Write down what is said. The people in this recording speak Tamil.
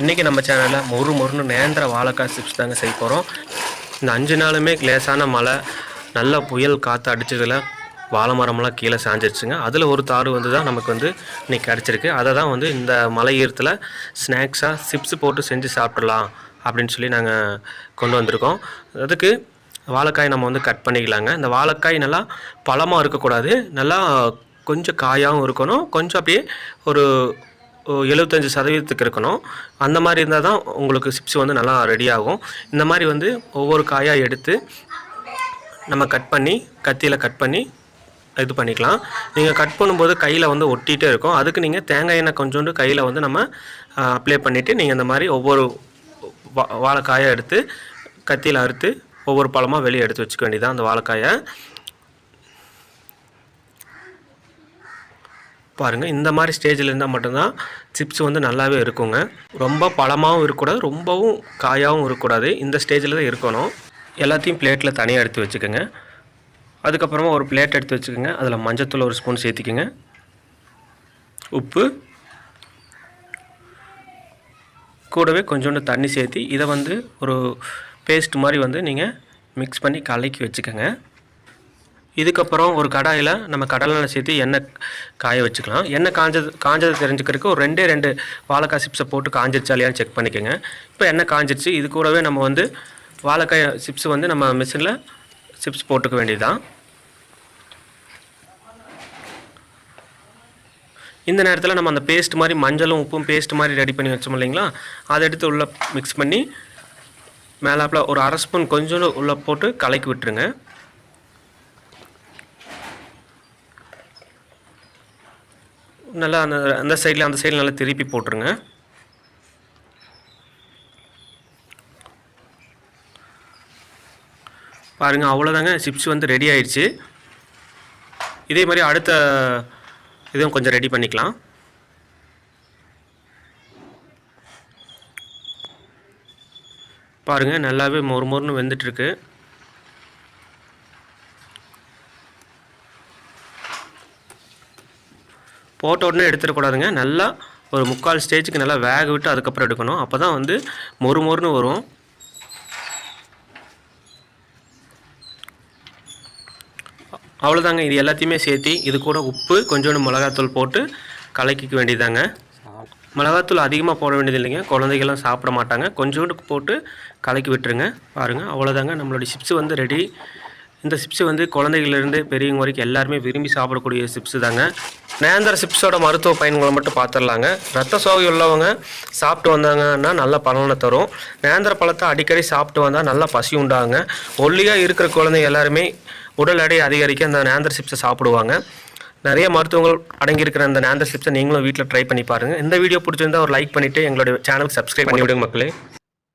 இன்றைக்கி நம்ம சேனலில் மொறு மொறுன்னு நேந்திர வாழைக்காய் சிப்ஸ் தாங்க செய்ய போகிறோம் இந்த அஞ்சு நாளுமே லேசான மழை நல்ல புயல் காற்று அடித்ததில் வாழை மரமெல்லாம் கீழே சாஞ்சிருச்சுங்க. அதில் ஒரு தாறு வந்து தான் நமக்கு வந்து இன்னைக்கு கிடச்சிருக்கு. அதை தான் வந்து இந்த மலை ஈரத்தில் ஸ்நாக்ஸாக சிப்ஸ் போட்டு செஞ்சு சாப்பிட்றலாம் அப்படின்னு சொல்லி நாங்கள் கொண்டு வந்திருக்கோம். அதுக்கு வாழைக்காய் நம்ம வந்து கட் பண்ணிக்கலாங்க. இந்த வாழைக்காய் நல்லா பழமாக இருக்கக்கூடாது. நல்லா கொஞ்சம் காயாகவும் இருக்கணும். கொஞ்சம் அப்படியே ஒரு எழுபத்தஞ்சி சதவீதத்துக்கு இருக்கணும். அந்த மாதிரி இருந்தால் தான் உங்களுக்கு சிப்ஸ் வந்து நல்லா ரெடி ஆகும். இந்த மாதிரி வந்து ஒவ்வொரு காயாக எடுத்து நம்ம கட் பண்ணி கத்தியில் கட் பண்ணி இது பண்ணிக்கலாம். நீங்கள் கட் பண்ணும்போது கையில் வந்து ஒட்டிகிட்டே இருக்கும். அதுக்கு நீங்கள் தேங்காய் எண்ணெய் கொஞ்சோண்டு கையில் வந்து நம்ம அப்ளை பண்ணிவிட்டு நீங்கள் இந்த மாதிரி ஒவ்வொரு வா வாழைக்காயை எடுத்து கத்தியில் அறுத்து ஒவ்வொரு பழமாக வெளியே எடுத்து வச்சுக்க வேண்டியதான் அந்த வாழைக்காயை. பாருங்கள் இந்த மாதிரி ஸ்டேஜில் இருந்தால் மட்டும்தான் சிப்ஸ் வந்து நல்லாவே இருக்குங்க. ரொம்ப பழமாகவும் இருக்கக்கூடாது ரொம்பவும் காயாகவும் இருக்கக்கூடாது. இந்த ஸ்டேஜில் தான் இருக்கணும். எல்லாத்தையும் பிளேட்டில் தனியாக எடுத்து வச்சுக்கோங்க. அதுக்கப்புறமா ஒரு பிளேட் எடுத்து வச்சுக்கோங்க. அதில் மஞ்சத்தூள் ஒரு ஸ்பூன் சேர்த்திக்கோங்க. உப்பு. கூடவே கொஞ்சோண்டு தண்ணி சேர்த்து இதை வந்து ஒரு பேஸ்ட் மாதிரி வந்து நீங்கள் மிக்ஸ் பண்ணி கலக்கி வச்சுக்கோங்க. இதுக்கப்புறம் ஒரு கடாயில் நம்ம கடலெண்ணெய் சேர்த்து எண்ணெய் காய வச்சுக்கலாம். எண்ணெய் காஞ்சது காஞ்சது தெரிஞ்சுக்கிறதுக்கு ஒரு ரெண்டே ரெண்டு வாழைக்காய் சிப்ஸை போட்டு காஞ்சிருச்சா இல்லையான்னு செக் பண்ணிக்கோங்க. இப்போ எண்ணெய் காஞ்சிருச்சு. இது கூடவே நம்ம வந்து வாழைக்காய் சிப்ஸ் வந்து நம்ம மிஷினில் சிப்ஸ் போட்டுக்க வேண்டியதுதான். இந்த நேரத்தில் நம்ம அந்த பேஸ்ட் மாதிரி மஞ்சளும் உப்பும் பேஸ்ட் மாதிரி ரெடி பண்ணி வச்சோம் இல்லைங்களா? அதை எடுத்து உள்ளே மிக்ஸ் பண்ணி மேலாப்பில் ஒரு அரை ஸ்பூன் கொஞ்சோண்டு உள்ளே போட்டு கலக்கி விட்டுருங்க. நல்லா அந்த அந்த சைடில் அந்த சைடில் நல்லா திருப்பி போட்டுருங்க. பாருங்கள் அவ்வளோதாங்க சிப்ஸ் வந்து ரெடி ஆயிடுச்சு இதே மாதிரி அடுத்த இதுவும் கொஞ்சம் ரெடி பண்ணிக்கலாம். பாருங்கள் நல்லாவே மொறு மொறுன்னு வெந்துட்டுருக்கு. போட்ட உடனே எடுத்துடக்கூடாதுங்க நல்லா ஒரு முக்கால் ஸ்டேஜுக்கு நல்லா வேக விட்டு அதுக்கப்புறம் எடுக்கணும். அப்போ தான் வந்து மொறு மொறுன்னு வரும். அவ்வளோதாங்க இது எல்லாத்தையுமே சேர்த்து இது கூட உப்பு கொஞ்சோண்டு மிளகாத்தூள் போட்டு கலக்கிக்க வேண்டியதாங்க மிளகாத்தூள் அதிகமாக போட வேண்டியது இல்லைங்க. குழந்தைகள்லாம் சாப்பிட மாட்டாங்க. கொஞ்சோண்டு போட்டு கலக்கி விட்டுருங்க. பாருங்கள் அவ்வளோதாங்க நம்மளுடைய சிப்ஸு வந்து ரெடி இந்த சிப்ஸு வந்து குழந்தைகள்லேருந்து பெரியவங்க வரைக்கும் எல்லாருமே விரும்பி சாப்பிடக்கூடிய சிப்ஸு தாங்க. நேந்திர சிப்ஸோட மருத்துவ பயன்களை மட்டும் பார்த்துடலாங்க ரத்த சோகை உள்ளவங்க சாப்பிட்டு வந்தாங்கன்னா நல்ல பலனை தரும். நேந்திர பழத்தை அடிக்கடி சாப்பிட்டு வந்தால் நல்லா பசி உண்டாகுங்க. ஒல்லியாக இருக்கிற குழந்தைங்க எல்லாருமே உடல் எடை அதிகரிக்க அந்த நேந்திர சிப்ஸை சாப்பிடுவாங்க. நிறைய மருத்துவங்கள் அடங்கியிருக்கிற அந்த நேந்திர சிப்ஸை நீங்களும் வீட்டில் ட்ரை பண்ணி பாருங்கள் இந்த வீடியோ பிடிச்சிருந்தா ஒரு லைக் பண்ணிவிட்டு எங்களுடைய சேனலுக்கு சப்ஸ்கிரைப் பண்ணி விடுங்க மக்களே.